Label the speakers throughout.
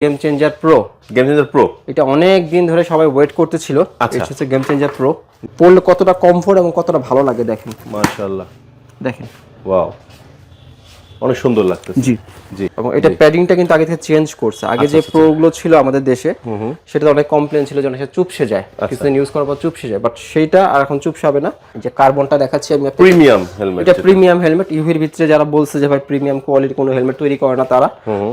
Speaker 1: Game changer pro
Speaker 2: game changer pro
Speaker 1: এটা অনেক দিন ধরে সবাই ওয়েট করতেছিল।
Speaker 2: আচ্ছা।
Speaker 1: এটা হচ্ছে গেম চেঞ্জার প্রো পড়লে কতটা কমফোর্ট এবং কতটা ভালো লাগে দেখেন।
Speaker 2: মাশাআল্লাহ।
Speaker 1: দেখেন।
Speaker 2: ওয়াও অনেক সুন্দর লাগতেছে।
Speaker 1: জি।
Speaker 2: জি।
Speaker 1: এবং এটা প্যাডিংটা কিন্তু আগে থেকে চেঞ্জ করছে। আগে
Speaker 2: আচ্ছা,
Speaker 1: যে প্রো গুলো ছিল আমাদের দেশে সেটা অনেক কমপ্লেন ছিল যে অনেক চুপসে যায়।
Speaker 2: আচ্ছা।
Speaker 1: কিছুদিন ইউজ করার পর চুপসে যায়। বাট সেইটা আর এখন চুপসে হবে না। যে কার্বনটা দেখাচ্ছি আমি
Speaker 2: প্রিমিয়াম হেলমেট
Speaker 1: এটা প্রিমিয়াম হেলমেট ইউভির ভিতরে যারা বলছে যে ভাই প্রিমিয়াম কোয়ালিটি কোনো হেলমেট তৈরি করে না তারা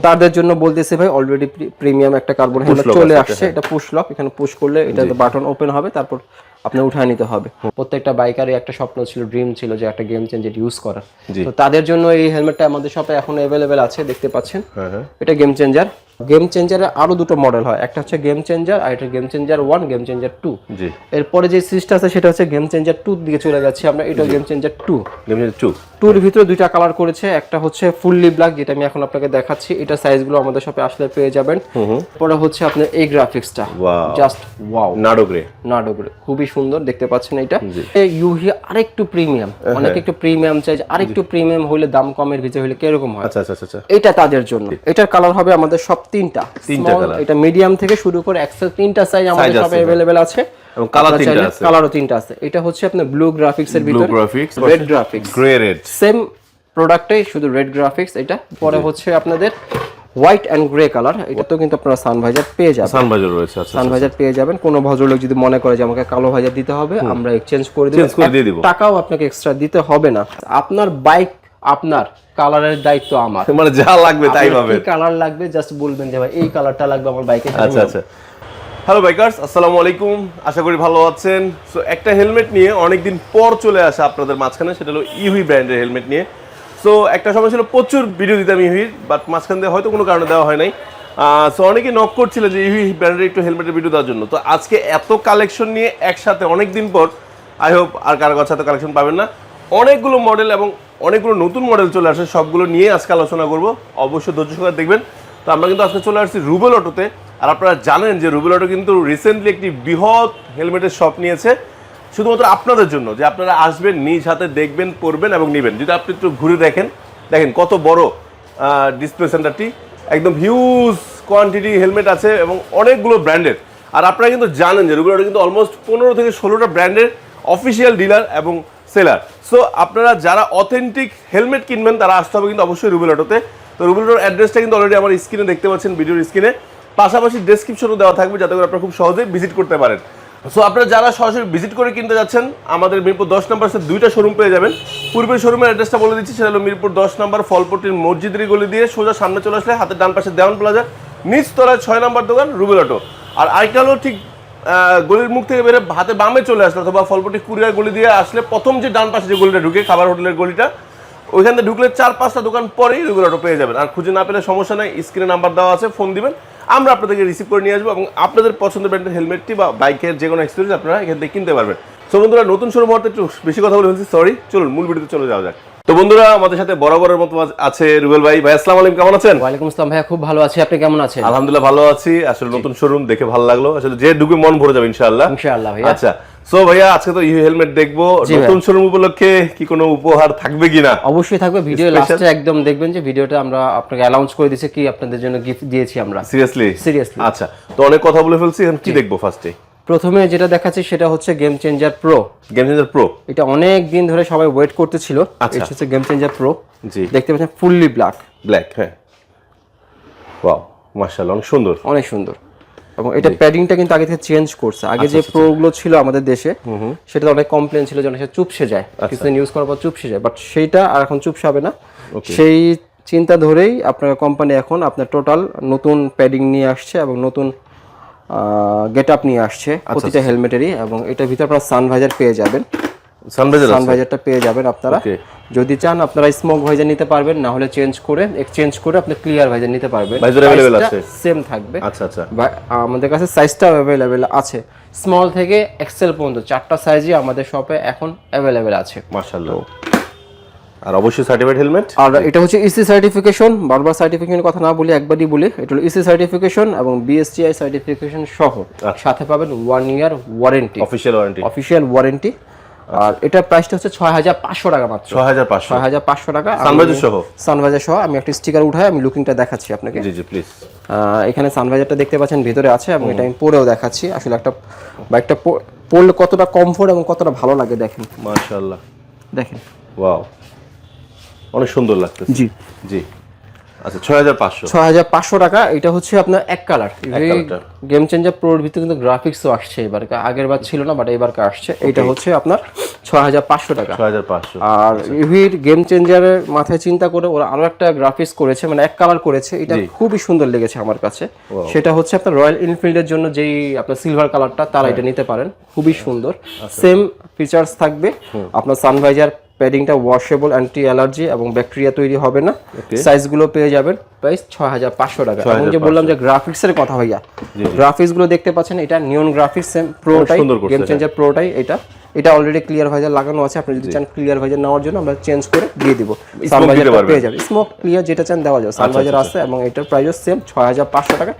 Speaker 1: তাদের জন্য বলতেছে ভাই অলরেডি প্রিমিয়াম একটা কার্বন হেলমেট চলে আসছে। এটা পুশ লক এখানে পুশ করলে এটা বাটন ওপেন হবে। তারপর আপনি উঠায় নিতে হবে। প্রত্যেকটা বাইকারই একটা স্বপ্ন ছিল ড্রিম ছিল যে একটা গেম চেঞ্জার ইউজ করার। তো তাদের জন্য এই হেলমেটটা আমাদের শপে এখন অ্যাভেলেবেল আছে দেখতে পাচ্ছেন।
Speaker 2: হ্যাঁ হ্যাঁ।
Speaker 1: এটা গেম চেঞ্জার গেম চেঞ্জারের আরও দুটো মডেল হয়। একটা হচ্ছে গেম চেঞ্জার আর এটা game changer one game changer two
Speaker 2: জি।
Speaker 1: এরপরে যে সিরিজটা আছে সেটা হচ্ছে গেম চেঞ্জার টু দিকে চলে যাচ্ছি আমরা। এটা game changer two
Speaker 2: game changer two
Speaker 1: টুর ভিতরে দুইটা কালার করেছে। একটা হচ্ছে ফুললি ব্ল্যাক যেটা আমি এখন আপনাকে দেখাচ্ছি। এটা সাইজগুলো আমাদের শপে আসলে পেয়ে যাবেন। পরে হচ্ছে আপনার এই গ্রাফিক্সটা. জাস্ট ওয়াও
Speaker 2: নাডোগ্রে
Speaker 1: নাটকের খুবই সুন্দর দেখতে পাচ্ছেন এটা। এই ইউহি আরেকটু প্রিমিয়াম অনেক একটু প্রিমিয়াম চাই। আরেকটু প্রিমিয়াম হলে দাম কমের ভিতরে হলে কীরকম হয়?
Speaker 2: আচ্ছা আচ্ছা আচ্ছা, আচ্ছা।
Speaker 1: এটা তাদের জন্য। এটার কালার হবে আমাদের সব তিনটা
Speaker 2: তিনটা
Speaker 1: Small,
Speaker 2: colour।
Speaker 1: এটা মিডিয়াম থেকে শুরু করে এক্সেল তিনটা সাইজ আমাদের
Speaker 2: Size আছে,
Speaker 1: সবে
Speaker 2: হ্যাঁ।
Speaker 1: अवेलेबल আছে
Speaker 2: এবং colour তিনটা আছে।
Speaker 1: কালারও তিনটা আছে এটা হচ্ছে আপনার ব্লু গ্রাফিক্স এর
Speaker 2: ব্লু
Speaker 1: ভিতর
Speaker 2: graphics
Speaker 1: red graphics
Speaker 2: grey red
Speaker 1: same প্রোডাক্টটাই শুধু রেড গ্রাফিক্স এটা পরে হচ্ছে আপনাদের হোয়াইট অ্যান্ড গ্রে কালার এটা তো কিন্তু আপনারা সানভাইজার পেয়ে যাবেন
Speaker 2: সানভাইজার রয়েছে আচ্ছা
Speaker 1: সানভাইজার পেয়ে যাবেন কোনো ভদ্রলোক যদি মনে করে যে আমাকে কালো ভাইজার দিতে হবে আমরা এক্সচেঞ্জ করে দিব
Speaker 2: Change করে দিয়ে দিব।
Speaker 1: টাকাও আপনাকে এক্সট্রা দিতে হবে না আপনার বাইক আপনার কালারের দায়িত্ব আমার।
Speaker 2: মানে যা লাগবে তাই
Speaker 1: কি কালার লাগবে? জাস্ট বলবেন যে ভাই এই কালারটা লাগবে আমার বাইকে
Speaker 2: আচ্ছা আচ্ছা। হ্যালো বাইকার্স আসসালামু আলাইকুম। আশা করি ভালো আছেন। সো একটা হেলমেট নিয়ে অনেকদিন পর চলে আসা আপনাদের মাঝখানে সেটা হলো ইহুই ব্র্যান্ডের হেলমেট নিয়ে। সো একটা সময় ছিল প্রচুর ভিডিও দিতাম ইহুইর বাট মাঝখান দিয়ে হয়তো কোনো কারণে দেওয়া হয় নাই। সো অনেকে নক করছিল যে ইহুই ব্র্যান্ডের একটু হেলমেটের ভিডিও দেওয়ার জন্য। তো আজকে এত কালেকশন নিয়ে একসাথে অনেক দিন পর আই হোপ আর কারও কাছে এত কালেকশন পাবেন না। অনেকগুলো মডেল এবং অনেকগুলো নতুন মডেল চলে আসে, সবগুলো নিয়ে আজকে আলোচনা করব। অবশ্যই ধৈর্য সহকারে দেখবেন। তো আমরা কিন্তু আজকে চলে আসছি রুবেল অটোতে। আর আপনারা জানেন যে রুবেল অটো কিন্তু রিসেন্টলি একটি বৃহৎ হেলমেটের শপ নিয়েছে। শুধুমাত্র আপনাদের জন্য, যে আপনারা আসবেন, নিজ হাতে দেখবেন, পরবেন এবং নেবেন। যদি আপনি একটু ঘুরে দেখেন দেখেন কত বড় ডিসপ্লে সেন্টারটি একদম হিউজ কোয়ান্টিটি হেলমেট আছে এবং অনেকগুলো ব্র্যান্ডের আর আপনারা কিন্তু জানেন যে রুবেল অটো কিন্তু অলমোস্ট পনেরো থেকে ষোলোটা ব্র্যান্ডের অফিসিয়াল ডিলার এবং সেলার। সো আপনারা যারা অথেন্টিক হেলমেট কিনবেন, তারা আসতে হবে কিন্তু অবশ্যই রুবেল অটোতে তো। রুবেল অটোর অ্যাড্রেসটা কিন্তু অলরেডি আমার স্ক্রিনে দেখতে পাচ্ছেন ভিডিওর স্ক্রিনে পাশাপাশি ডেসক্রিপশনও দেওয়া থাকবে যাতে করে আপনারা খুব সহজে ভিজিট করতে পারেন। সো আপনারা যারা সরাসরি ভিজিট করে কিনতে যাচ্ছেন, আমাদের মিরপুর দশ নম্বর দুইটা শোরুম পেয়ে যাবেন। পূর্বের শোরুমের অ্যাড্রেসটা বলে দিচ্ছি, সেটা হলো মিরপুর দশ নম্বর ফলপট্টির মসজিদের গলি দিয়ে সোজা সামনে চলে আসলে, হাতের ডান পাশে দেওয়ান প্লাজা নিচ তলায় ছয় নম্বর দোকান রুবেল অটো আর আরেকটা হলো ঠিক গলির মুখ থেকে বেরো হাতে বামে চলে আসলে অথবা ফলপটি কুরিয়ার গলি দিয়ে আসলে প্রথম যে ডান পাশে যে গলিটা ঢুকে খাবার হোটেলের গলিটা, ওইখান থেকে ঢুকলে চার পাঁচটা দোকান পরেই রেগুলার অটো পেয়ে যাবেন। আর খুঁজে না পেলে সমস্যা নাই স্ক্রিনে নাম্বার দেওয়া আছে ফোন দিবেন। আমরা আপনাদেরকে রিসিভ করে নিয়ে আসব এবং আপনাদের পছন্দের ব্র্যান্ডের হেলমেটটি বা বাইকের যে কোনো এক্সপিরিয়েন্স আপনারা এখান থেকে কিনতে পারবেন। সো বন্ধুরা, নতুন শুরু হতে একটু বেশি কথা বলে ফেলছি সরি চলুন, মূল ভিডিওতে চলে যাওয়া যাক। তো বন্ধুরা আমাদের সাথে বরাবরের মতো আছে রুবেল ভাই। ভাই আসসালামু আলাইকুম কেমন আছেন?
Speaker 1: ওয়ালাইকুম আসসালাম ভাইয়া খুব ভালো আছি। আপনি কেমন আছেন?
Speaker 2: আলহামদুলিল্লাহ ভালো আছি। আসলে নতুন শোরুম দেখে ভালো লাগল। আসলে যে ঢুকে মন ভরে যাবে ইনশাআল্লাহ।
Speaker 1: ইনশাআল্লাহ ভাইয়া।
Speaker 2: আচ্ছা সো ভাইয়া আজকে তো ইউ হেলমেট দেখব। নতুন শোরুম উপলক্ষে কি কোনো উপহার থাকবে কিনা?
Speaker 1: অবশ্যই থাকবে। ভিডিও লাস্টে একদম দেখবেন যে ভিডিওটা আমরা আপনাকে অ্যানাউন্স করে দিয়েছি কি আপনাদের জন্য গিফট দিয়েছি আমরা।
Speaker 2: Seriously
Speaker 1: Seriously.
Speaker 2: আচ্ছা তো অনেক কথা বলে ফেলছি এখন কি দেখব ফার্স্টে
Speaker 1: প্রথমে যেটা দেখাচ্ছি সেটা হচ্ছে game changer pro
Speaker 2: game changer pro
Speaker 1: এটা অনেক দিন ধরে সবাই ওয়েট করতেছিল।
Speaker 2: আচ্ছা।
Speaker 1: এটা হচ্ছে গেম চেঞ্জার প্রো
Speaker 2: জি।
Speaker 1: দেখতে পাচ্ছেন ফুললি ব্ল্যাক
Speaker 2: ব্ল্যাক হ্যাঁ। ওয়াও মাশাআল্লাহ অনেক সুন্দর।
Speaker 1: অনেক সুন্দর। এবং এটা প্যাডিংটা কিন্তু আগে থেকে চেঞ্জ করছে। আগে
Speaker 2: আচ্ছা,
Speaker 1: যে প্রো গুলো ছিল আমাদের দেশে সেটা অনেক কমপ্লেন ছিল যে অনেক চুপসে যায়।
Speaker 2: আচ্ছা।
Speaker 1: কিছুদিন ইউজ করার পর চুপসে যায়। বাট সেইটা আর এখন চুপসে হবে না। সেই চিন্তা ধরেই আপনার কোম্পানি এখন আপনার টোটাল নতুন প্যাডিং নিয়ে আসছে এবং নতুন গেট আপ নিয়ে আসছে
Speaker 2: আচ্ছা,
Speaker 1: প্রতিটা হেলমেটেরই এবং এটার ভিতরে আপনারা সানভাইজার পেয়ে যাবেন।
Speaker 2: সানভাইজার
Speaker 1: সানভাইজারটা পেয়ে যাবেন আপনারা। যদি চান আপনারা স্মোক ভাইজার নিতে পারবেন না হলে চেঞ্জ করে এক্সচেঞ্জ করে আপনি ক্লিয়ার ভাইজার নিতে পারবেন।
Speaker 2: Visor available আছে?
Speaker 1: সেম থাকবে।
Speaker 2: আচ্ছা আচ্ছা।
Speaker 1: আমাদের কাছে সাইজটাও অ্যাভেলেবেল আছে। স্মল থেকে এক্সেল পর্যন্ত চারটা সাইজই আমাদের শপে এখন অ্যাভেলেবেল আছে।
Speaker 2: মাশাআল্লাহ। আর অবশ্যই সার্টিফাইড হেলমেট
Speaker 1: আর এটা হচ্ছে ইসি সার্টিফিকেশন বারবার সার্টিফিকেশনের কথা না বলি একবারই বলি এটা হলো ইসি সার্টিফিকেশন এবং বিএসটিআই সার্টিফিকেশন সহ। সাথে পাবেন one year warranty
Speaker 2: official warranty
Speaker 1: official warranty আর এটার প্রাইসটা হচ্ছে ছয় হাজার পাঁচশো টাকা মাত্র।
Speaker 2: ছয় হাজার পাঁচশো।
Speaker 1: ছয় হাজার পাঁচশো টাকা।
Speaker 2: সানভাইজার সহ?
Speaker 1: সানভাইজার সহ। আমি একটা স্টিকার উঠাই আমি লুকিংটা দেখাচ্ছি আপনাকে।
Speaker 2: জি জি প্লিজ
Speaker 1: এখানে সানভাইজারটা দেখতে পাচ্ছেন ভিতরে আছে এবং এটা আমি পরেও দেখাচ্ছি। আসলে একটা বাইকটা পরলে কতটা কমফোর্ট এবং কতটা ভালো লাগে দেখেন।
Speaker 2: মাশাআল্লাহ।
Speaker 1: দেখেন।
Speaker 2: ওয়াও অনেক সুন্দর লাগতেছে।
Speaker 1: জি।
Speaker 2: জি। আচ্ছা ছয় হাজার পাঁচশো।
Speaker 1: ছয় হাজার পাঁচশো টাকা এটা হচ্ছে আপনার এক কালার। গেম চেঞ্জার প্রোর ভিতরে কিন্তু গ্রাফিক্সও আসছে এবার। আগের বার ছিল না বাট এবার আসছে। এটা হচ্ছে আপনার ছয় হাজার পাঁচশো টাকা।
Speaker 2: ছয় হাজার পাঁচশো।
Speaker 1: আর ইভির গেম চেঞ্জারের মাথায় চিন্তা করে ওরা আরও একটা গ্রাফিক্স করেছে মানে এক কালার করেছে। এটা খুবই সুন্দর লেগেছে আমার কাছে। সেটা হচ্ছে আপনার রয়্যাল এনফিল্ডের জন্য যেই আপনার সিলভার কালারটা তারা এটা নিতে পারেন। খুবই সুন্দর। সেম ফিচার্স থাকবে। আপনার সানভাইজার প্যাডিংটা ওয়াশেবল অ্যান্টি অ্যালার্জি এবং ব্যাকটেরিয়া তৈরি হবে না। সাইজগুলো পেয়ে যাবেন প্রাইস ছয় হাজার পাঁচশো টাকা। এবং যে বললাম যে গ্রাফিক্সের কথা হইয়া গ্রাফিক্সগুলো দেখতে পাচ্ছেন এটা নিয়ন গ্রাফিক্স সেম প্রোটাই গেম চেঞ্জার প্রোটাই এটা। এটা অলরেডি ক্লিয়ার ভাইজার লাগানো আছে। আপনি যদি চান ক্লিয়ার ভাইজার নেওয়ার জন্য আমরা চেঞ্জ করে দিয়ে দিব। পেয়ে যাবে। স্মোক ক্লিয়ার যেটা চান দেওয়া যাবে। সানভাইজার আছে এবং এটার প্রাইসও সেম ছয় হাজার পাঁচশো টাকা।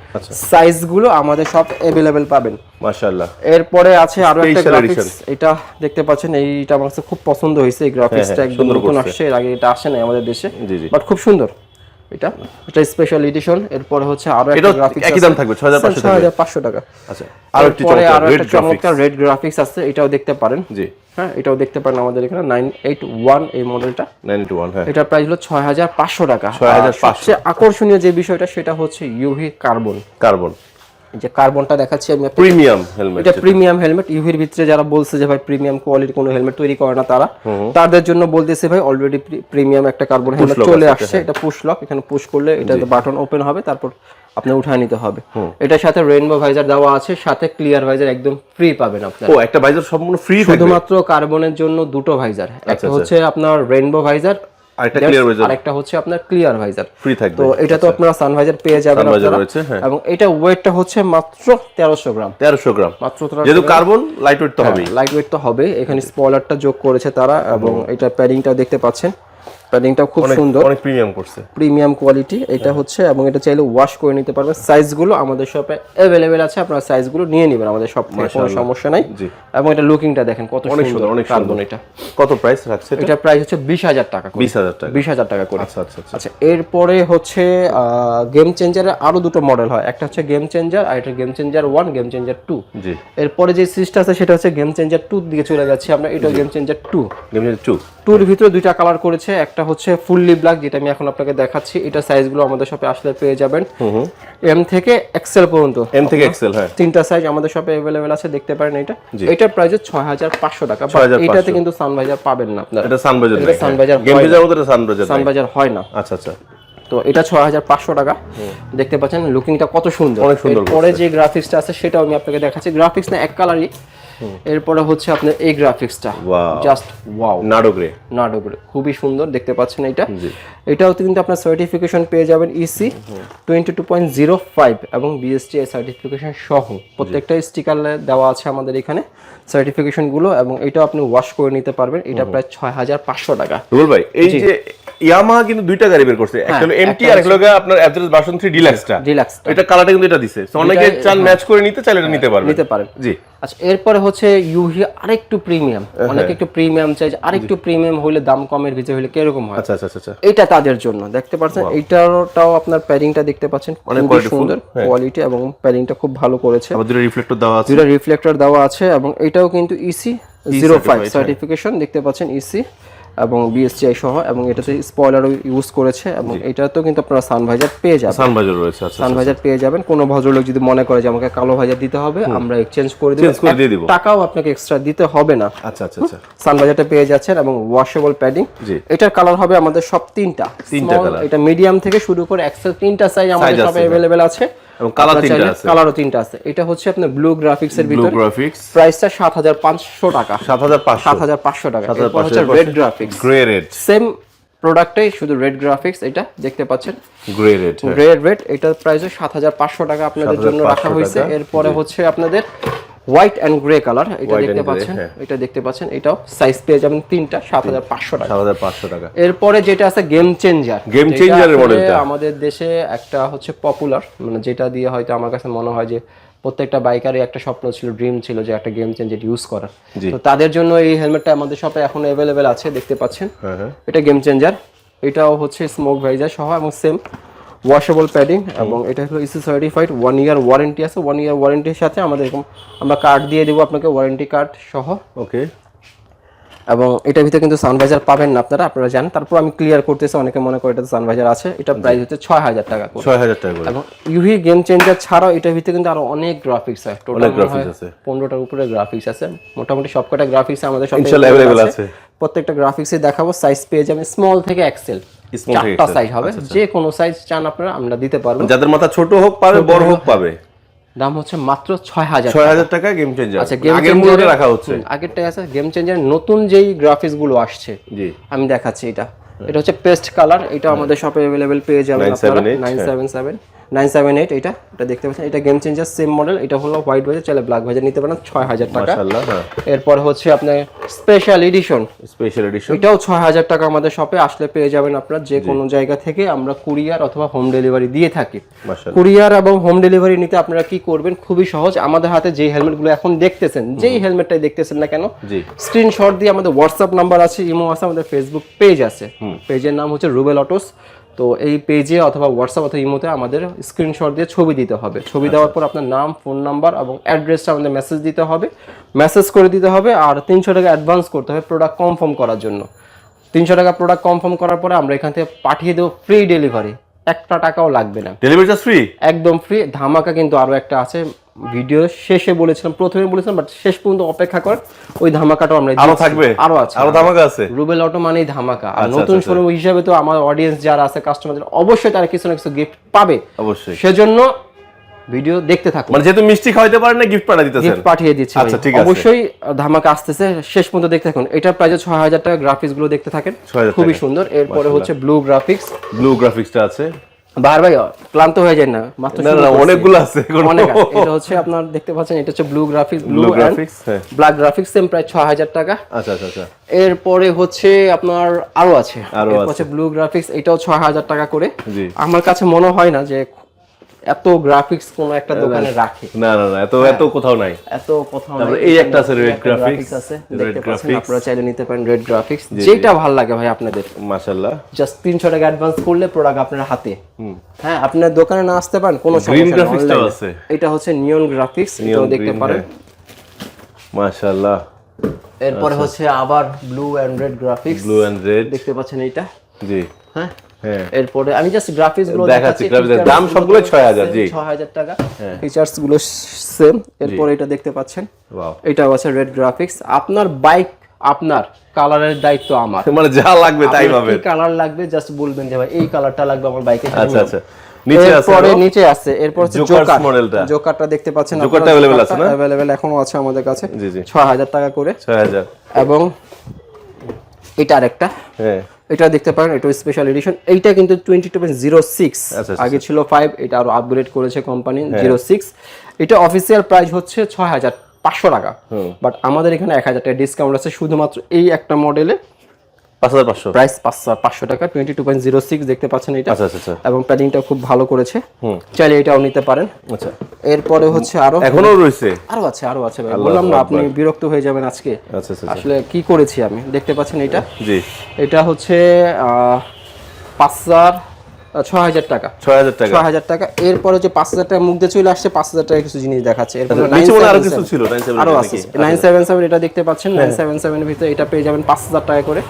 Speaker 1: সাইজগুলো আমাদের সব অ্যাভেলেবেল পাবেন।
Speaker 2: মাশাআল্লাহ।
Speaker 1: এরপরে আছে আরও একটা গ্রাফিক্স এটা দেখতে পাচ্ছেন এইটা আমার কাছে খুব পছন্দ হয়েছে। এই গ্রাফিক্সটা
Speaker 2: হ্যাঁ,
Speaker 1: একদম নতুন আসছে এর আগে এটা আসে না আমাদের দেশে। বাট খুব সুন্দর। এটা এটা স্পেশাল এডিশন এরপরে হচ্ছে আরও একটা গ্রাফিক্স
Speaker 2: একই দাম থাকবে, 6500
Speaker 1: ছয় হাজার পাঁচশো টাকা।
Speaker 2: আচ্ছা আর একটি চমৎকার রেড
Speaker 1: গ্রাফিক্স আছে এটাও দেখতে পারেন।
Speaker 2: জি।
Speaker 1: হ্যাঁ এটাও দেখতে পারেন আমাদের এখানে নাইন এইট ওয়ান এই মডেলটা
Speaker 2: নাইন টু ওয়ান হ্যাঁ।
Speaker 1: এটার প্রাইস হলো ছয় হাজার পাঁচশো টাকা।
Speaker 2: 6500
Speaker 1: আর সবচেয়ে আকর্ষণীয় যে বিষয়টা সেটা হচ্ছে ইউভি কার্বন
Speaker 2: কার্বন
Speaker 1: যে কার্বনটা দেখাচ্ছি আমি
Speaker 2: প্রিমিয়াম হেলমেট
Speaker 1: এটা প্রিমিয়াম হেলমেট ইউভির ভিতরে যারা বলছে যে ভাই প্রিমিয়াম কোয়ালিটির কোনো হেলমেট তৈরি করে না তারা তাদের জন্য বলতেছে ভাই অলরেডি প্রিমিয়াম একটা কার্বন হেলমেট চলে আসছে। এটা পুশ লক এখানে পুশ করলে এটা বাটন ওপেন হবে তারপর আপনি উঠায় নিতে হবে। এটার সাথে রেইনবো ভাইজার দেওয়া আছে সাথে ক্লিয়ার ভাইজার একদম ফ্রি পাবেন আপনার।
Speaker 2: ও একটা বাইজার সম্পূর্ণ ফ্রি
Speaker 1: শুধুমাত্র কার্বনের জন্য দুটো ভাইজার একটা হচ্ছে আপনার রেইনবো ভাইজার
Speaker 2: আরেকটা ক্লিয়ার বাইজার
Speaker 1: আরেকটা হচ্ছে আপনার ক্লিয়ার ভাইজার
Speaker 2: ফ্রি থাকবে।
Speaker 1: তো এটা তো আপনারা সানভাইজার পেয়ে যাবেন আপনারা।
Speaker 2: হ্যাঁ।
Speaker 1: এবং এটা ওয়েটটা হচ্ছে মাত্র তেরোশো গ্রাম।
Speaker 2: তেরোশো গ্রাম।
Speaker 1: মাত্র
Speaker 2: যেহেতু কার্বন লাইট ওয়েট তো হবে
Speaker 1: লাইট ওয়েট তো হবে এখানে স্পয়লারটা যোগ করেছে তারা এবং এটা প্যাডিংটা দেখতে পাচ্ছেন। প্যাডিংটাও খুব সুন্দর।
Speaker 2: অনেক প্রিমিয়াম করছে।
Speaker 1: প্রিমিয়াম কোয়ালিটি এটা হচ্ছে এবং এটা চাইলে ওয়াশ করে নিতে পারবেন সাইজগুলো আমাদের শপে অ্যাভেলেবেল আছে আপনারা সাইজগুলো নিয়ে নেবেন আমাদের শপ থেকে কোনো সমস্যা নাই। এবং এটা লুকিংটা দেখেন কত সুন্দর
Speaker 2: সুন্দর, অনেক
Speaker 1: কার্বন এটা।
Speaker 2: কত প্রাইস রাখছে এটা?
Speaker 1: প্রাইস হচ্ছে বিশ হাজার টাকা করে।
Speaker 2: বিশ হাজার টাকা।
Speaker 1: বিশ হাজার টাকা করে।
Speaker 2: আচ্ছা আচ্ছা আচ্ছা।
Speaker 1: আচ্ছা এরপরে হচ্ছে গেম চেঞ্জারের আরও দুটো মডেল হয়। একটা হচ্ছে গেম চেঞ্জার আর এটা game changer one game changer two
Speaker 2: জি।
Speaker 1: এরপরে যে সিরিজটা আছে সেটা হচ্ছে গেম চেঞ্জার টু দিকে চলে যাচ্ছি আমরা। এটা game changer two
Speaker 2: game changer two
Speaker 1: টুর ভিতরে দুইটা কালার করেছে। একটা হচ্ছে ফুললি ব্ল্যাক যেটা আমি এখন আপনাকে দেখাচ্ছি। এটা সাইজগুলো আমাদের শপে আসলে পেয়ে যাবেন। এম থেকে এক্সেল পর্যন্ত।
Speaker 2: এম থেকে এক্সেল হ্যাঁ।
Speaker 1: তিনটা সাইজ আমাদের শপে অ্যাভেলেবেল আছে দেখতে পারেন এটা। এটার প্রাইস ছয় হাজার পাঁচশো টাকা। But
Speaker 2: 6500
Speaker 1: এটাতে কিন্তু সানভাইজার পাবেন না আপনারা।
Speaker 2: এটা সানবাজার
Speaker 1: এটা সানবাজার
Speaker 2: গেম মধ্যে এটা সানবাজার
Speaker 1: সানভাইজার হয় না।
Speaker 2: আচ্ছা আচ্ছা।
Speaker 1: তো এটা ছয় হাজার পাঁচশো টাকা। দেখতে পাচ্ছেন লুকিংটা কত সুন্দর।
Speaker 2: অনেক সুন্দর
Speaker 1: পরে যে গ্রাফিক্সটা আছে সেটাও আমি আপনাকে দেখাচ্ছি। গ্রাফিক্স না এক কালারই এরপরে হচ্ছে আপনার এই গ্রাফিক্সটা. জাস্ট ওয়াও
Speaker 2: নাডো গ্রে
Speaker 1: নাটকের খুবই সুন্দর দেখতে পাচ্ছেন এটা এটাও কিন্তু আপনার সার্টিফিকেশন পেয়ে যাবেন EC twenty two point zero five এবং বিএসটিআই সার্টিফিকেশন সহ। প্রত্যেকটা স্টিকার দেওয়া আছে আমাদের এখানে সার্টিফিকেশনগুলো এবং এটাও আপনি ওয়াশ করে নিতে পারবেন। এটা প্রায় ছয় হাজার পাঁচশো টাকা।
Speaker 2: ভাই এই যে ইয়ামাহা কিন্তু দুইটা গাড়ি বের করছে। একটা হলো এমটি আর একটা হলো আপনার অ্যাভারেজ ভার্সন 3 ডিলাক্সটা
Speaker 1: ডিলাক্স
Speaker 2: এটা কালারটা কিন্তু এটা দিছে। So, অনেকে চান ম্যাচ করে নিতে চাইলে এটা নিতে পারবে
Speaker 1: নিতে পারেন।
Speaker 2: জি।
Speaker 1: আচ্ছা এরপরে হচ্ছে ইউভি আরেকটু প্রিমিয়াম
Speaker 2: হ্যাঁ,
Speaker 1: অনেকে একটু প্রিমিয়াম চাই আরেকটু প্রিমিয়াম হলে দাম কমের ভিতরে হলে কীরকম হয়?
Speaker 2: আচ্ছা আচ্ছা আচ্ছা
Speaker 1: এটা তাদের জন্য দেখতে পাচ্ছেন? এইটারটাও আপনার প্যাডিংটা দেখতে পাচ্ছেন
Speaker 2: অনেক
Speaker 1: সুন্দর কোয়ালিটি এবং প্যাডিংটা খুব ভালো করেছে।
Speaker 2: আবার দুটো রিফ্লেক্টর দেওয়া আছে।
Speaker 1: দুটা রিফ্লেক্টর দেওয়া আছে এবং এটাও কিন্তু E EC zero five certification দেখতে পাচ্ছেন ইসি এবং বিএসটিআই সহ এবং এটাতে স্পয়লারও ইউজ করেছে এবং এটাতেও কিন্তু আপনারা সানভাইজার পেয়ে যাবেন
Speaker 2: সানবাজার রয়েছে আচ্ছা
Speaker 1: সানভাইজার পেয়ে যাবেন কোনো ভদ্রলোক যদি মনে করে যে আমাকে কালো ভাইজার দিতে হবে আমরা এক্সচেঞ্জ করে দিব
Speaker 2: Change করে দিয়ে দিব।
Speaker 1: টাকাও আপনাকে এক্সট্রা দিতে হবে না
Speaker 2: আচ্ছা আচ্ছা আচ্ছা
Speaker 1: সানভাইজারটা পেয়ে যাচ্ছেন এবং ওয়াশেবল প্যাডিং
Speaker 2: জি।
Speaker 1: এটার কালার হবে আমাদের সব তিনটা
Speaker 2: তিনটা
Speaker 1: Small,
Speaker 2: colour।
Speaker 1: এটা মিডিয়াম থেকে শুরু করে এক্সেল তিনটা সাইজ আমাদের
Speaker 2: Size আছে,
Speaker 1: সবে अवेलेबल আছে
Speaker 2: এবং কালার তিনটা আছে।
Speaker 1: কালারও তিনটা আছে। এটা হচ্ছে আপনার ব্লু গ্রাফিক্স এর
Speaker 2: ব্লু গ্রাফিক্স
Speaker 1: প্রাইসটা সাত হাজার পাঁচশো টাকা।
Speaker 2: 7500
Speaker 1: সাত হাজার পাঁচশো টাকা। এরপর হচ্ছে red graphics
Speaker 2: grey red
Speaker 1: same প্রোডাক্টটাই শুধু রেড গ্রাফিক্স এটা দেখতে পাচ্ছেন।
Speaker 2: গ্রে রেড
Speaker 1: গ্রে রেড এটার প্রাইস সাত হাজার পাঁচশো টাকা আপনাদের জন্য রাখা হয়েছে। এরপরে হচ্ছে আপনাদের হোয়াইট অ্যান্ড গ্রে কালার এটা দেখতে পাচ্ছেন?
Speaker 2: হ্যাঁ।
Speaker 1: এটা দেখতে পাচ্ছেন এটাও সাইজ পেয়ে যাবেন তিনটা সাত হাজার পাঁচশো টাকা।
Speaker 2: সাত হাজার পাঁচশো টাকা।
Speaker 1: এরপরে যেটা আছে গেম চেঞ্জার
Speaker 2: changer এর মডেলটা।
Speaker 1: আমাদের দেশে একটা হচ্ছে পপুলার মানে যেটা দিয়ে হয়তো আমার কাছে মনে হয় যে প্রত্যেকটা বাইকারই একটা স্বপ্ন ছিল ড্রিম ছিল যে একটা গেম চেঞ্জার ইউজ করার। তো তাদের জন্য এই হেলমেটটা আমাদের শপে এখন অ্যাভেলেবেল আছে দেখতে পাচ্ছেন।
Speaker 2: হ্যাঁ হ্যাঁ।
Speaker 1: এটা গেম চেঞ্জার এটাও হচ্ছে স্মোক ভাইজার সহ এবং সেম ওয়াশেবল প্যাডিং এবং এটা হলো EC certified one year warranty আছে। ওয়ান ইয়ার ওয়ারেন্টির সাথে আমাদের এরকম আমরা কার্ড দিয়ে দেবো আপনাকে ওয়ারেন্টি কার্ড সহ।
Speaker 2: ওকে
Speaker 1: এবং এটার ভিতরে কিন্তু সানভাইজার পাবেন না আপনারা আপনারা জানেন। তারপর আমি ক্লিয়ার করতেছি অনেকে মনে করে এটাতে সানভাইজার আছে। এটা প্রাইস হচ্ছে ছয় হাজার টাকা
Speaker 2: ছয় হাজার টাকা
Speaker 1: এবং ইউভি গেম চেঞ্জার ছাড়াও এটার ভিতরে কিন্তু আরও অনেক গ্রাফিক্স আছে। টোটাল
Speaker 2: graphics আছে।
Speaker 1: পনেরোটার উপরে গ্রাফিক্স আছে। মোটামুটি সবকটা গ্রাফিক্স আমাদের সব
Speaker 2: আছে।
Speaker 1: প্রত্যেকটা গ্রাফিক্সে দেখাবো সাইজ পেয়ে যাবেন স্মল থেকে এক্সেল চারটা সাইজ হবে যে কোনো সাইজ চান আপনারা আমরা দিতে পারব।
Speaker 2: যাদের মাথা ছোট হোক পাবে বড় হোক পাবে।
Speaker 1: দাম হচ্ছে মাত্র ছয় হাজার
Speaker 2: ছয় হাজার টাকা গেম চেঞ্জার
Speaker 1: আচ্ছা গেম
Speaker 2: মূল্যে রাখা হচ্ছে।
Speaker 1: আগেরটাই আছে। গেম চেঞ্জার নতুন যেই গ্রাফিক্সগুলো আসছে
Speaker 2: জি।
Speaker 1: আমি দেখাচ্ছি এটা। এটা হচ্ছে পেস্ট কালার এটা আমাদের শপে অ্যাভেলেবেল পেয়ে যাবেন আপনারা। Nine seven seven nine seven eight এটা এটা দেখতে পাচ্ছেন এটা গেম চেঞ্জার সেম মডেল এটা হলো হোয়াইট ভাইজার চাইলে ব্ল্যাক ভাইজার নিতে পারেন ছয় হাজার টাকা।
Speaker 2: হ্যাঁ।
Speaker 1: এরপর হচ্ছে আপনার স্পেশাল এডিশন
Speaker 2: স্পেশাল এডিশন
Speaker 1: এটাও ছয় হাজার টাকা আমাদের শপে আসলে পেয়ে যাবেন আপনার যে কোনো জায়গা থেকে আমরা কুরিয়ার অথবা হোম ডেলিভারি দিয়ে থাকি। কুরিয়ার এবং হোম ডেলিভারি নিতে আপনারা কি করবেন? খুবই সহজ আমাদের হাতে যেই হেলমেটগুলো এখন দেখতেছেন যেই হেলমেটটাই দেখতেছেন না কেন স্ক্রিনশট দিয়ে আমাদের হোয়াটসঅ্যাপ নাম্বার আছে ইমো আছে আমাদের ফেসবুক পেজ আছে। পেজের নাম হচ্ছে রুবেল অটোস তো এই পেজে অথবা হোয়াটসঅ্যাপ অথবা ইমোতে আমাদের স্ক্রিনশট দিয়ে ছবি দিতে হবে। ছবি দেওয়ার পর আপনার নাম ফোন নাম্বার এবং অ্যাড্রেসটা আমাদের মেসেজ দিতে হবে। মেসেজ করে দিতে হবে আর তিনশো টাকা অ্যাডভান্স করতে হবে প্রোডাক্ট কনফার্ম করার জন্য। তিনশো টাকা প্রোডাক্ট কনফার্ম করার পরে আমরা এখান থেকে পাঠিয়ে দেবো ফ্রি ডেলিভারি একটা টাকাও লাগবে না।
Speaker 2: ডেলিভারি চার্জ ফ্রি
Speaker 1: একদম ফ্রি ধামাকা কিন্তু আরও একটা আছে। ভিডিও শেষে বলেছিলাম প্রথমে বলেছিলাম বাট শেষ পর্যন্ত অপেক্ষা কর ওই ধামাকাটাও আমরা আরও
Speaker 2: থাকবে?
Speaker 1: আরও আছে
Speaker 2: আরও ধামাকা আছে?
Speaker 1: রুবেল অটো মানেই ধামাকা। আর
Speaker 2: আচ্ছা,
Speaker 1: নতুন
Speaker 2: আচ্ছা,
Speaker 1: শোরুম হিসাবে তো আমার অডিয়েন্স যারা আছে কাস্টমারদের অবশ্যই তারা কিছু না কিছু গিফট পাবে।
Speaker 2: অবশ্যই।
Speaker 1: সেজন্য ভিডিও দেখতে থাকুন।
Speaker 2: মানে যেহেতু মিষ্টি খাওয়াইতে পারেন না গিফট পাঠা দিতেছেন?
Speaker 1: গিফট পাঠিয়ে দিচ্ছি
Speaker 2: আচ্ছা, ঠিক আছে।
Speaker 1: অবশ্যই ধামাকা আসতেছে। শেষ পর্যন্ত দেখতে থাকুন। এটার প্রাইস ছয় হাজার টাকা গ্রাফিক্সগুলো দেখতে থাকেন। খুবই সুন্দর। এরপরে হচ্ছে ব্লু গ্রাফিক্স
Speaker 2: ব্লু গ্রাফিক্সটা আছে।
Speaker 1: বাহার ভাই ক্লান্ত হয়ে যায় না মাত্র
Speaker 2: অনেকগুলো আছে
Speaker 1: অনেক এটা হচ্ছে আপনার দেখতে পাচ্ছেন এটা হচ্ছে blue graphics
Speaker 2: blue graphics.
Speaker 1: Black graphics same প্রায় ছ হাজার টাকা।
Speaker 2: আচ্ছা আচ্ছা আচ্ছা।
Speaker 1: এরপরে হচ্ছে আপনার আরও আছে। আরও
Speaker 2: আছে।
Speaker 1: ব্লু গ্রাফিক্স এটাও ছ হাজার টাকা করে। আমার কাছে মনে হয় না যে এত গ্রাফিক্স কোনো একটা দোকানে রাখে।
Speaker 2: না না না এত এত কোথাও নাই।
Speaker 1: এত কোথাও
Speaker 2: তারপরে
Speaker 1: নাই।
Speaker 2: এই একটা আছে,
Speaker 1: একটা
Speaker 2: graphics,
Speaker 1: আছে। পাচ্ছেন
Speaker 2: graphics।
Speaker 1: আপনারা চাইলে নিতে পারেন রেড গ্রাফিক্স যেটা ভালো লাগে ভাই আপনাদের।
Speaker 2: মাশাআল্লাহ।
Speaker 1: জাস্ট তিনশো টাকা অ্যাডভান্স করলে প্রোডাক্ট আপনার হাতে। হ্যাঁ আপনার দোকানে না আসতে পারেন কোনো সমস্যা online-এ।
Speaker 2: আছে।
Speaker 1: এটা হচ্ছে নিয়ন গ্রাফিক্স এটাও দেখতে পারেন।
Speaker 2: হ্যাঁ। মাশাআল্লাহ।
Speaker 1: এরপরে হচ্ছে আবার blue and red graphics
Speaker 2: blue and red
Speaker 1: দেখতে পাচ্ছেন এইটা।
Speaker 2: জি।
Speaker 1: হ্যাঁ
Speaker 2: হ্যাঁ।
Speaker 1: এরপরে আমি জাস্ট গ্রাফিক্স গুলো
Speaker 2: দেখাচ্ছি, graphics এর দাম সবগুলোই 6000 জি। হ্যাঁ।
Speaker 1: ছয় হাজার টাকা ফিচার্স গুলো সেম এরপরে এটা দেখতে পাচ্ছেন
Speaker 2: ওয়াও
Speaker 1: এটাও আছে রেড গ্রাফিক্স আপনার বাইক আপনার কালারের দায়িত্ব আমার
Speaker 2: মানে যা লাগবে তাই
Speaker 1: আপনার
Speaker 2: পাবেন
Speaker 1: কি কালার লাগবে জাস্ট বলবেন যে ভাই এই কালারটা লাগবে আমার বাইকে
Speaker 2: আচ্ছা আচ্ছা নিচে আছে
Speaker 1: এরপরে
Speaker 2: আরো?
Speaker 1: নিচে আছে এরপর হচ্ছে
Speaker 2: Jokers
Speaker 1: জোকার
Speaker 2: মডেলটা।
Speaker 1: জোকারটা দেখতে পাচ্ছেন
Speaker 2: জোকারটা available আছে না?
Speaker 1: अवेलेबल এখনো আছে আমাদের কাছে
Speaker 2: জি, জি।
Speaker 1: 6000 টাকা করে
Speaker 2: ছয় হাজার
Speaker 1: এবং এটা আরেকটা
Speaker 2: হ্যাঁ
Speaker 1: এটা দেখতে পারেন এটা স্পেশাল এডিশন এইটা কিন্তু টোয়েন্টি টু জিরো সিক্স
Speaker 2: আচ্ছা,
Speaker 1: আগে ছিল ফাইভ এটা আরও আপগ্রেড করেছে কোম্পানি জিরো সিক্স এটা অফিসিয়াল প্রাইস হচ্ছে ছয় হাজার পাঁচশো টাকা। বাট আমাদের এখানে এক হাজার টাকা ডিসকাউন্ট আছে। শুধুমাত্র এই একটা মডেলে প্রাইস টাকা দেখতে পাচ্ছেন এটা।
Speaker 2: আচ্ছা আচ্ছা আচ্ছা।
Speaker 1: এবং প্যাডিংটা খুব ভালো করেছে। চাইলে এটাও নিতে পারেন।
Speaker 2: আচ্ছা।
Speaker 1: এরপরে হচ্ছে আরও
Speaker 2: এখনও রয়েছে?
Speaker 1: আরও আছে আরও আছে ভাই। বললাম না আপনি বিরক্ত হয়ে যাবেন আজকে।
Speaker 2: আচ্ছা আচ্ছা।
Speaker 1: আসলে কি করেছি আমি? দেখতে পাচ্ছেন এটা।
Speaker 2: জি।
Speaker 1: এটা হচ্ছে আহ, পাঁচ হাজার ছ হাজার টাকা।
Speaker 2: ছয় হাজার টাকা।
Speaker 1: হাজার টাকা। এরপরে হচ্ছে পাঁচ হাজার টাকা মুখ দিয়ে চলে আসছে পাঁচ হাজার টাকা কিছু জিনিস দেখাচ্ছে। এরপরে
Speaker 2: আচ্ছা, নিচে আরও কিছু ছিল
Speaker 1: আরও আছে। নাইন সেভেন সেভেন এটা দেখতে পাচ্ছেন। নাইন সেভেন সেভেনের ভিতরে এটা পেয়ে যাবেন পাঁচ হাজার টাকা করে।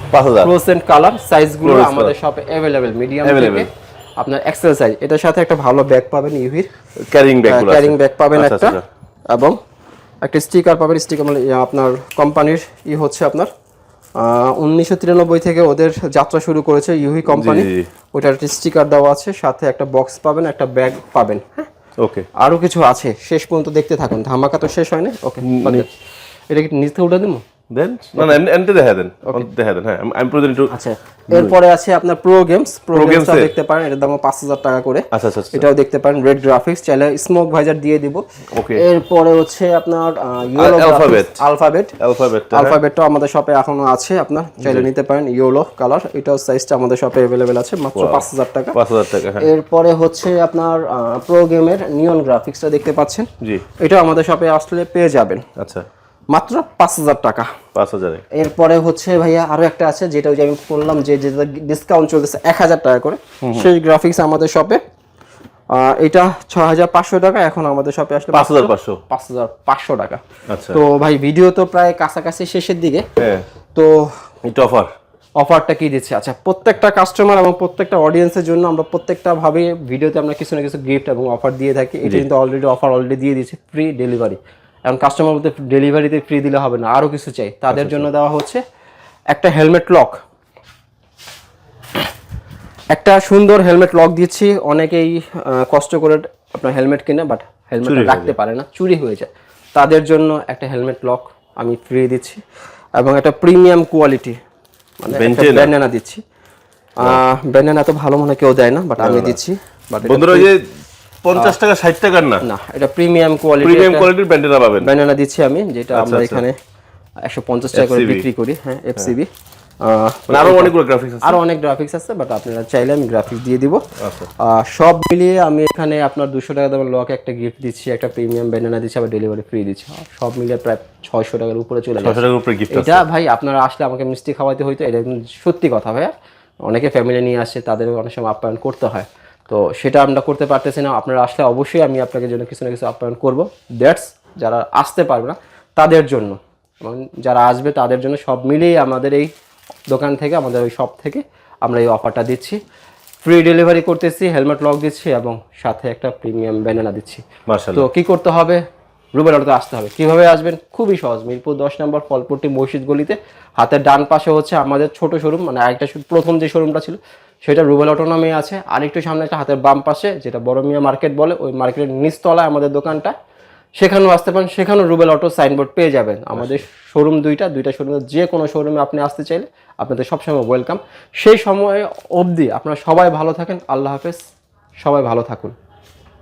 Speaker 1: কালার সাইজগুলো আমাদের শপে অ্যাভেলেবেল মিডিয়াম থেকে। আপনার এক্সেল সাইজ এটার সাথে একটা ভালো ব্যাগ পাবেন ইউভির
Speaker 2: ক্যারিং ব্যাগ
Speaker 1: ক্যারিং ব্যাগ পাবেন
Speaker 2: আচ্ছা,
Speaker 1: একটা।
Speaker 2: আচ্ছা।
Speaker 1: এবং একটা স্টিকার পাবেন স্টিকার মানে আপনার কোম্পানির ই হচ্ছে আপনার উনিশশো তিরানব্বই থেকে ওদের যাত্রা শুরু করেছে ইউহি কোম্পানি। ওটার একটা স্টিকার দেওয়া আছে সাথে একটা বক্স পাবেন একটা ব্যাগ পাবেন হ্যাঁ?
Speaker 2: ওকে
Speaker 1: আরও কিছু আছে শেষ পর্যন্ত দেখতে থাকুন। ধামাকা তো শেষ হয়নি? ওকে এটা কি নিচে উঠে দেবো?
Speaker 2: দেন না না এমনিতে দেখা দেন। দেখা দেন হ্যাঁ আমি- একটু
Speaker 1: আচ্ছা এরপরে আছে আপনার প্রো গেমস প্রো
Speaker 2: এর?
Speaker 1: দেখতে পারেন এটার দাম পাঁচ হাজার টাকা করে।
Speaker 2: আচ্ছা আচ্ছা আচ্ছা।
Speaker 1: এটাও দেখতে পারেন রেড গ্রাফিক্স চাইলে স্মোক ভাইজার দিয়ে দিব।
Speaker 2: ওকে
Speaker 1: এরপরে হচ্ছে আপনার ইয়েলো
Speaker 2: অ্যালফাবেট
Speaker 1: আলফাবেটটাও আমাদের শপে এখনও আছে আপনার। চাইলে নিতে পারেন ইয়েলো কালার এটাও সাইজটা আমাদের শপে অ্যাভেলেবেল আছে মাত্র পাঁচ হাজার টাকা।
Speaker 2: পাঁচ হাজার টাকা হ্যাঁ।
Speaker 1: এরপরে হচ্ছে আপনার প্রো গেমের নিয়ন গ্রাফিক্সটা দেখতে পাচ্ছেন।
Speaker 2: জি।
Speaker 1: এটাও আমাদের শপে আসলে পেয়ে যাবেন।
Speaker 2: আচ্ছা।
Speaker 1: মাত্র পাঁচ হাজার টাকা।
Speaker 2: পাঁচ হাজারে।
Speaker 1: এরপরে হচ্ছে ভাইয়া আরও একটা আছে যেটা ওই যে আমি বললাম যে যেটা ডিসকাউন্ট চলতেছে এক হাজার টাকা করে। সেই গ্রাফিক্স আমাদের শপে এটা ছ হাজার পাঁচশো টাকা এখন আমাদের শপে আসলে
Speaker 2: পাঁচ হাজার পাঁচশো।
Speaker 1: পাঁচ হাজার পাঁচশো টাকা।
Speaker 2: আচ্ছা।
Speaker 1: তো ভাই ভিডিও তো প্রায় কাছাকাছি শেষের দিকে।
Speaker 2: হ্যাঁ।
Speaker 1: তো
Speaker 2: এটা অফার
Speaker 1: অফারটা কি দিচ্ছে? আচ্ছা প্রত্যেকটা কাস্টমার এবং প্রত্যেকটা অডিয়েন্সের জন্য আমরা প্রত্যেকটা ভাবে ভিডিওতে আমরা কিছু না কিছু গিফট এবং অফার দিয়ে থাকি। এটা কিন্তু অলরেডি অফার অলরেডি দিয়ে দিচ্ছে ফ্রি ডেলিভারি এখন কাস্টমার বলতে ডেলিভারিতে ফ্রি দিলে হবে না আরও কিছু চাই। তাদের জন্য দেওয়া হচ্ছে একটা হেলমেট লক একটা সুন্দর হেলমেট লক দিচ্ছি। অনেকেই কষ্ট করে আপনার হেলমেট কিনে বাট হেলমেট রাখতে পারে না চুরি হয়ে যায়। তাদের জন্য একটা হেলমেট লক আমি ফ্রি দিচ্ছি এবং একটা প্রিমিয়াম কোয়ালিটি মানে? ব্যান্ডানা দিচ্ছি। ব্যান্ডানা তো ভালো মনে কেউ দেয় না বাট আমি দিচ্ছি বাট
Speaker 2: বন্ধুরা যে পঞ্চাশ টাকা ষাট টাকার না?
Speaker 1: না এটা প্রিমিয়াম কোয়ালিটি
Speaker 2: প্রিমিয়াম কোয়ালিটির ব্যান্ডেনা পাবেন।
Speaker 1: ব্যানানা দিচ্ছি আমি যেটা আমরা
Speaker 2: আচ্ছা।
Speaker 1: এখানে একশো পঞ্চাশ টাকা করে বিক্রি করি হ্যাঁ এফসিবি
Speaker 2: মানে আরও অনেকগুলো গ্রাফিক্স আছে?
Speaker 1: আরও অনেক গ্রাফিক্স আছে বাট আপনারা চাইলে আমি গ্রাফিক্স দিয়ে দিব।
Speaker 2: আচ্ছা।
Speaker 1: সব মিলিয়ে আমি এখানে আপনার দুশো টাকা দামের লক একটা গিফট দিচ্ছি একটা প্রিমিয়াম ব্যানানা দিচ্ছি আবার ডেলিভারি ফ্রি দিচ্ছি। সব মিলিয়ে প্রায় ছয়শো টাকার উপরে চলে যাচ্ছে
Speaker 2: টাকার উপরে গিফট
Speaker 1: এটা ভাই আপনারা আসলে আমাকে মিষ্টি খাওয়াতে হইতো এটা সত্যি কথা ভাইয়া। অনেকে ফ্যামিলি নিয়ে আসে তাদের অনেক সময় আপ্যায়ন করতে হয়। তো সেটা আমরা করতে পারতেছি না। আপনারা আসলে অবশ্যই আমি আপনাদের জন্য কিছু না কিছু আপ্যায়ন করব। দ্যাটস যারা আসতে পারবে না তাদের জন্য। এবং যারা আসবে তাদের জন্য সব মিলিয়ে আমাদের এই দোকান থেকে আমাদের ওই শপ থেকে আমরা এই অফারটা দিচ্ছি। ফ্রি ডেলিভারি করতেছি হেলমেট লক দিচ্ছি এবং সাথে একটা প্রিমিয়াম ব্যানানা দিচ্ছি। তো কি করতে হবে? রুবেল অটোতে আসতে হবে। কীভাবে আসবেন? খুবই সহজ। মিরপুর দশ নম্বর ফলপুরটি মসজিদ গলিতে। হাতের ডান পাশে হচ্ছে আমাদের ছোট শোরুম মানে আরেকটা প্রথম যে শোরুমটা ছিল সেটা রুবেল অটো নামে আছে। আরেকটু সামনে একটা হাতের বাম পাশে যেটা বড় মিয়া মার্কেট বলে ওই মার্কেটের নিচতলায় আমাদের দোকানটা। সেখানেও আসতে পারেন সেখানেও রুবেল অটো সাইনবোর্ড পেয়ে যাবেন। আমাদের শোরুম দুইটা দুইটা শোরুমে যে কোনো শোরুমে আপনি আসতে চাইলে আপনাদের সবসময় ওয়েলকাম। সেই সময় অবধি আপনারা সবাই ভালো থাকেন। আল্লাহ হাফেজ। সবাই ভালো থাকুন।